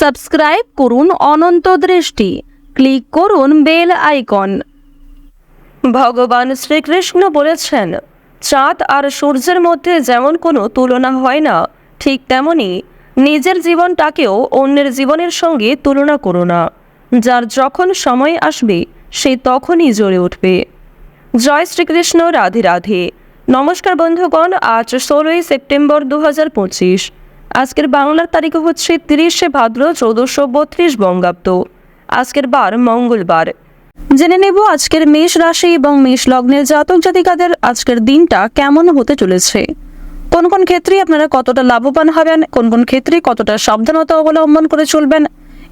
Subscribe করুন অনন্ত দৃষ্টি। Click করুন বেল আইকন। ভগবান শ্রীকৃষ্ণ বলেছেন, চাঁদ আর সূর্যের মধ্যে যেমন কোনো তুলনা হয় না, ঠিক তেমনি নিজের জীবনটাকেও অন্যের জীবনের সঙ্গে তুলনা করো না। যার যখন সময় আসবে, সে তখনই জ্বলে উঠবে। জয় শ্রীকৃষ্ণ, রাধে রাধে। নমস্কার বন্ধুগণ, আজ ষোলোই সেপ্টেম্বর দু হাজার পঁচিশ। আজকের বাংলার তারিখ হচ্ছে তিরিশে ভাদ্র চৌদ্দশো বত্রিশ বঙ্গাব্দ। আজকের বার মঙ্গলবার। জেনে নেব আজকের মেষ রাশি এবং মেষ লগ্নের জাতক জাতিকাদের আজকের দিনটা কেমন হতে চলেছে। কোন কোন ক্ষেত্রে আপনারা কতটা লাভবান হবেন, কোন কোন ক্ষেত্রে কতটা সাবধানতা অবলম্বন করে চলবেন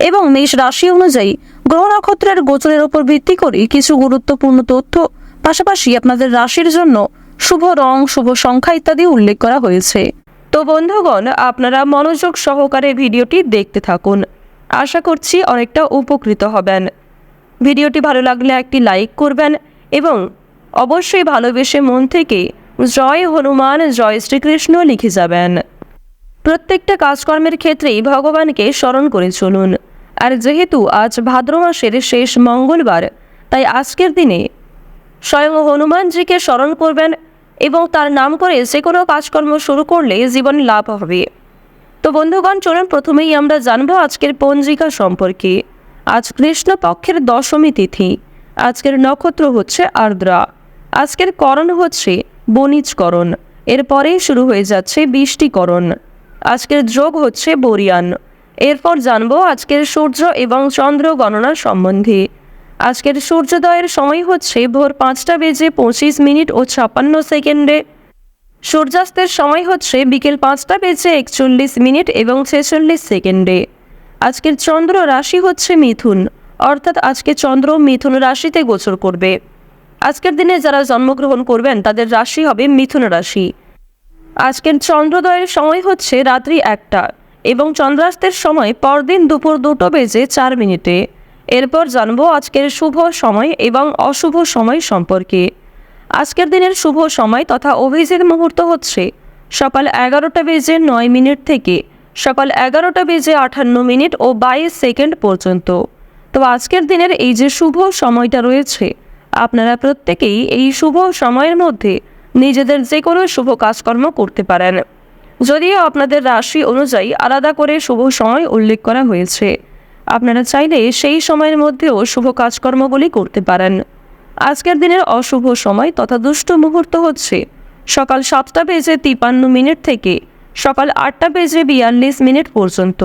এবং মেষ রাশি অনুযায়ী গ্রহ নক্ষত্রের গোচরের উপর ভিত্তি করে কিছু গুরুত্বপূর্ণ তথ্য, পাশাপাশি আপনাদের রাশির জন্য শুভ রং, শুভ সংখ্যা ইত্যাদি উল্লেখ করা হয়েছে। তো বন্ধুগণ, আপনারা মনোযোগ সহকারে ভিডিওটি দেখতে থাকুন। আশা করছি অনেকটা উপকৃত হবেন। ভিডিওটি ভালো লাগলে একটি লাইক করবেন এবং অবশ্যই ভালোবেসে মন থেকে জয় হনুমান, জয় শ্রীকৃষ্ণ লিখে যাবেন। প্রত্যেকটা কাজকর্মের ক্ষেত্রেই ভগবানকে স্মরণ করে চলুন। আর যেহেতু আজ ভাদ্র মাসের শেষ মঙ্গলবার, তাই আজকের দিনে স্বয়ং হনুমানজিকে স্মরণ করবেন এবং তার নাম করে যে কোনো কাজকর্ম শুরু করলে জীবন লাভ হবে। তো বন্ধুগণ, চলুন প্রথমেই আমরা জানব আজকের পঞ্জিকা সম্পর্কে। আজ কৃষ্ণপক্ষের দশমী তিথি। আজকের নক্ষত্র হচ্ছে আর্দ্রা। আজকের করণ হচ্ছে বণিজকরণ। এরপরেই শুরু হয়ে যাচ্ছে বৃষ্টিকরণ। আজকের যোগ হচ্ছে বরিয়ান। এরপর জানব আজকের সূর্য এবং চন্দ্র গণনা সম্বন্ধে। আজকের সূর্যোদয়ের সময় হচ্ছে ভোর পাঁচটা বেজে পঁচিশ মিনিট ও ছাপ্পান্ন সেকেন্ডে। সূর্যাস্তের সময় হচ্ছে বিকেল পাঁচটা বেজে একচল্লিশ মিনিট এবং ছেচল্লিশ সেকেন্ডে। আজকের চন্দ্র রাশি হচ্ছে মিথুন, অর্থাৎ আজকে চন্দ্র মিথুন রাশিতে গোচর করবে। আজকের দিনে যারা জন্মগ্রহণ করবেন, তাদের রাশি হবে মিথুন রাশি। আজকের চন্দ্রোদয়ের সময় হচ্ছে রাত্রি একটা এবং চন্দ্রাস্তের সময় পরদিন দুপুর দুটো বেজে চার মিনিটে। এরপর জানব আজকের শুভ সময় এবং অশুভ সময় সম্পর্কে। আজকের দিনের শুভ সময় তথা অভিজিৎ মুহূর্ত হচ্ছে সকাল এগারোটা বেজে নয় মিনিট থেকে সকাল এগারোটা বেজে আটান্ন মিনিট ও বাইশ সেকেন্ড পর্যন্ত। তো আজকের দিনের এই যে শুভ সময়টা রয়েছে, আপনারা প্রত্যেকেই এই শুভ সময়ের মধ্যে নিজেদের যে কোনো শুভ কাজকর্ম করতে পারেন। যদিও আপনাদের রাশি অনুযায়ী আলাদা করে শুভ সময় উল্লেখ করা হয়েছে। আপনারা চাইলে সেই সময়ের মধ্যেও শুভ কাজকর্মগুলি করতে পারেন। আজকের দিনের অশুভ সময় তথা দুষ্ট মুহূর্ত হচ্ছে সকাল সাতটা বেজে তিপান্ন মিনিট থেকে সকাল আটটা বেজে বিয়াল্লিশ মিনিট পর্যন্ত।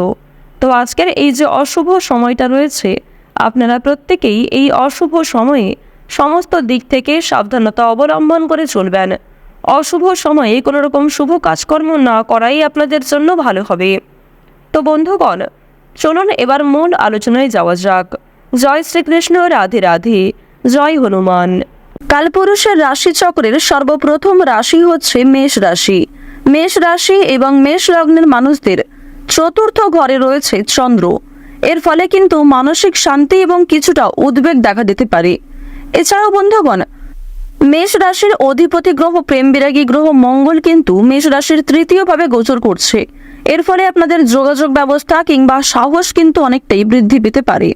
তো আজকের এই যে অশুভ সময়টা রয়েছে, আপনারা প্রত্যেকেই এই অশুভ সময়ে সমস্ত দিক থেকে সাবধানতা অবলম্বন করে চলবেন। অশুভ সময়ে কোনো রকম শুভ কাজকর্ম না করাই আপনাদের জন্য ভালো হবে। তো বন্ধুগণ চলুন এবার মূল আলোচনায় যাওয়া যাক। জয় শ্রীকৃষ্ণ, রাধে রাধে, জয় হনুমান। কালপুরুষের রাশিচক্রের সর্বপ্রথম রাশি হচ্ছে মেষ রাশি। মেষ রাশি এবং মেষ লগ্নের মানুষদের চতুর্থ ঘরে রয়েছে চন্দ্র। এর ফলে কিন্তু মানসিক শান্তি এবং কিছুটা উদ্বেগ দেখা দিতে পারে। এছাড়াও বন্ধুগণ, মেষ রাশির অধিপতি গ্রহ প্রেম বিরাগী গ্রহ মঙ্গল কিন্তু মেষ রাশির তৃতীয়ভাবে গোচর করছে। এর ফলে আপনাদের যোগাযোগ ব্যবস্থা কিংবা সাহস কিন্তু অনেকটাই বৃদ্ধি পেতে পারে।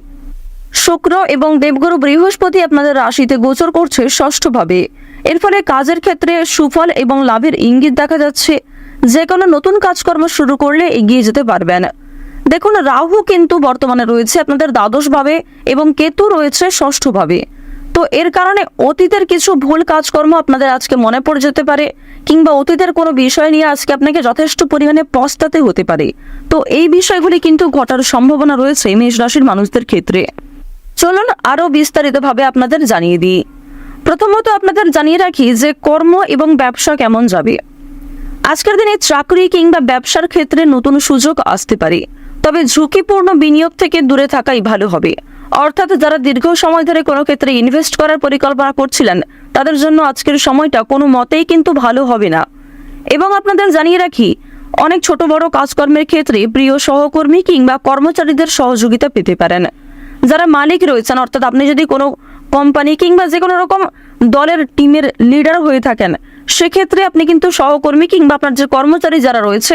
শুক্র এবং দেবগুরু বৃহস্পতি আপনাদের রাশিতে গোচর করছে ষষ্ঠভাবে। এর ফলে কাজের ক্ষেত্রে সুফল এবং লাভের ইঙ্গিত দেখা যাচ্ছে। যে কোনো নতুন কাজকর্ম শুরু করলে এগিয়ে যেতে পারবেন। দেখুন, রাহু কিন্তু বর্তমানে রয়েছে আপনাদের দ্বাদশভাবে এবং কেতু রয়েছে ষষ্ঠভাবে। তো এর কারণে অতীতের কিছু ভুল কাজকর্ম আপনাদের আজকে মনে পড়ে যেতে পারে, কিংবা অতীতের কোনো বিষয় নিয়ে আজকে আপনাকে যথেষ্ট পরিমাণে পস্তাতে হতে পারে। তো এই বিষয়গুলি কিন্তু ঘটার সম্ভাবনা রয়েছে মেষ রাশির মানুষদের ক্ষেত্রে। চলুন আরও বিস্তারিতভাবে আপনাদের জানিয়ে দিই। প্রথমত আপনাদের জানিয়ে রাখি যে কর্ম এবং ব্যবসা কেমন যাবে। আজকের দিনে চাকরি কিংবা ব্যবসার ক্ষেত্রে নতুন সুযোগ আসতে পারে, তবে ঝুঁকিপূর্ণ বিনিয়োগ থেকে দূরে থাকাই ভালো হবে। অর্থাৎ যারা দীর্ঘ সময় ধরে কোনো ক্ষেত্রে ইনভেস্ট করার পরিকল্পনা করছিলেন, তাদের জন্য আজকের সময়টা কোনো মতেই কিন্তু ভালো হবে না। এবং আপনাদের জানিয়ে রাখি, অনেক ছোট বড় কাজকর্মের ক্ষেত্রে প্রিয় সহকর্মী কিংবা কর্মচারীদের সহযোগিতা পেতে পারেন। যারা মালিক রয়েছেন, অর্থাৎ আপনি যদি কোনো কোম্পানি কিংবা যে কোনো রকম দলের টিমের লিডার হয়ে থাকেন, সেক্ষেত্রে আপনি কিন্তু সহকর্মী কিংবা আপনার যে কর্মচারী যারা রয়েছে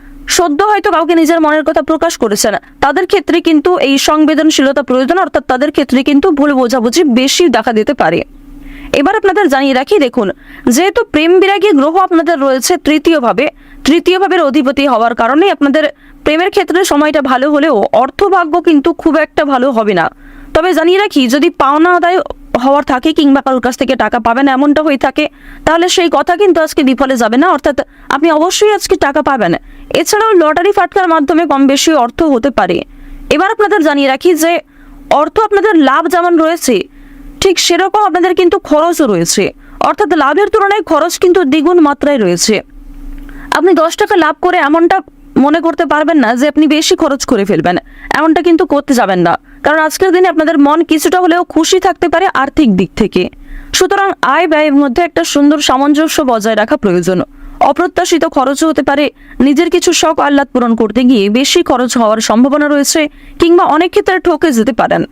সদ্য হয়তো কাউকে নিজের মনের কথা প্রকাশ করেছেন। তাদের ক্ষেত্রে কিন্তু এই সংবেদনশীলতা প্রয়োজন, অর্থাৎ তাদের ক্ষেত্রে কিন্তু ভুল বোঝাবুঝি বেশি দেখা দিতে পারে। এবার আপনাদের জানিয়ে রাখি, দেখুন, যেহেতু প্রেম বিরাগী গ্রহ আপনাদের রয়েছে তৃতীয় ভাবে তৃতীয় ভাবের অধিপতি হওয়ার কারণে আপনাদের প্রেমের ক্ষেত্রে সময়টা ভালো হলেও অর্থভাগ্য কিন্তু খুব একটা ভালো হবে না। তবে জানিয়ে রাখি, যদি পাওনা আদায় হওয়ার থাকে কিংবা কারোর কাছ থেকে টাকা পাবেন, এমনটা হয়ে থাকে। তাহলে সেই কথা কিন্তু আজকে বিফলে যাবে না, অর্থাৎ আপনি অবশ্যই আজকে টাকা পাবেন। এছাড়াও লটারি ফাটকার মাধ্যমে কম বেশি অর্থ হতে পারে। এবার আপনাদের জানিয়ে রাখি যে, অর্থ আপনাদের লাভ যেমন রয়েছে, ঠিক সেরকম আপনাদের কিন্তু খরচও রয়েছে। অর্থাৎ লাভের তুলনায় খরচ কিন্তু দ্বিগুণ মাত্রায় রয়েছে। আপনি দশ টাকা লাভ করে এমনটা মনে করতে পারবেন না যে আপনি বেশি খরচ করে ফেলবেন। এমনটা কিন্তু করতে যাবেন না। কারণ আজকের দিনে আপনাদের মন কিছুটা হলেও খুশি থাকতে পারে আর্থিক দিক থেকে। সুতরাং আয় ব্যয়ের মধ্যে একটা সুন্দর সামঞ্জস্য বজায় রাখা প্রয়োজন। অপ্রত্যাশিত খরচও হতে পারে। নিজের কিছু শখ আহ্লাদ পূরণ করতে গিয়ে বেশি খরচ হওয়ার সম্ভাবনা রয়েছে কিংবা অনেক ক্ষেত্রে ঠকে যেতে পারেন।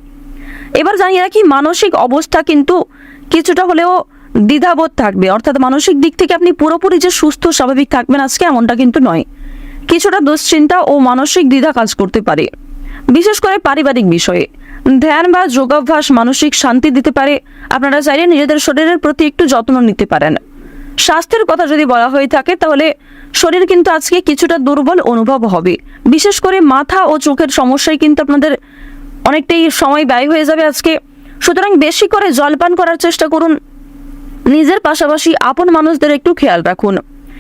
এবার জানিয়ে রাখি, মানসিক অবস্থা কিন্তু কিছুটা হলেও দ্বিধাবোধ থাকবে। অর্থাৎ মানসিক দিক থেকে আপনি পুরোপুরি যে সুস্থ, স্বাভাবিক থাকবেন আজকে এমনটা কিন্তু নয়। কিছুটা দুশ্চিন্তা ও মানসিক দ্বিধা কাজ করতে পারে। বিশেষ করে পারিবারিক বিষয়ে। ধ্যান বা যোগাভ্যাস মানসিক শান্তি দিতে পারে। আপনারা চাইলে নিজেদের শরীরের প্রতি একটু যত্ন নিতে পারেন। স্বাস্থ্যের কথা যদি বলা হয়ে থাকে, তাহলে শরীর কিন্তু আজকে কিছুটা দুর্বল অনুভব হবে। বিশেষ করে মাথা ও চোখের সমস্যায় কিন্তু আপনাদের অনেকটাই সময় ব্যয় হয়ে যাবে আজকে। সুতরাং বেশি করে জলপান করার চেষ্টা করুন। নিজের পাশাপাশি আপন মানুষদের একটু খেয়াল রাখুন।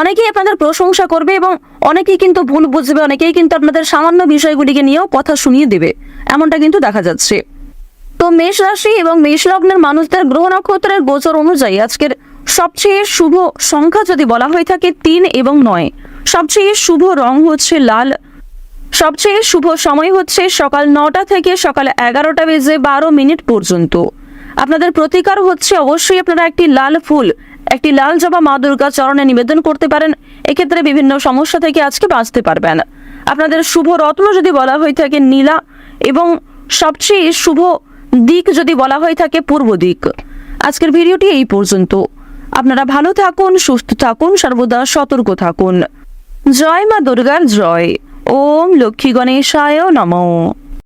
অনেকেই আপনাদের প্রশংসা করবে এবং অনেকেই কিন্তু ভুল বুঝবে, অনেকেই কিন্তু আপনাদের সামান্য বিষয়গুলিকে নিয়েও কথা শুনিয়ে দেবে। এমনটা কিন্তু দেখা যাচ্ছে। তো মেষ রাশি এবং মেষ লগ্নের মানুষদের গ্রহ নক্ষত্রের গোচর অনুযায়ী আজকের সবচেয়ে শুভ সংখ্যা যদি বলা হয়ে থাকে তিন এবং নয়। সবচেয়ে শুভ রং হচ্ছে লাল। সবচেয়ে শুভ সময় হচ্ছে সকাল নটা থেকে সকাল এগারোটা বেজে বারো মিনিট পর্যন্ত। আপনাদের প্রতিকার হচ্ছে অবশ্যই আপনারা একটি লাল ফুল একটি লাল জবা মা দুর্গা চরণে নিবেদন করতে পারেন, এক্ষেত্রে বিভিন্ন সমস্যা থেকে আজকে বাঁচতে পারবেন। আপনাদের শুভ রত্ন যদি বলা হয়ে থাকে নীলা এবং সবচেয়ে শুভ দিক যদি বলা হয়ে থাকে পূর্ব দিক। আজকের ভিডিওটি এই পর্যন্ত। আপনারা ভালো থাকুন, সুস্থ থাকুন, সর্বদা সতর্ক থাকুন। জয় মা দুর্গার জয়। ওম লক্ষ্মী গণেশায় নমঃ।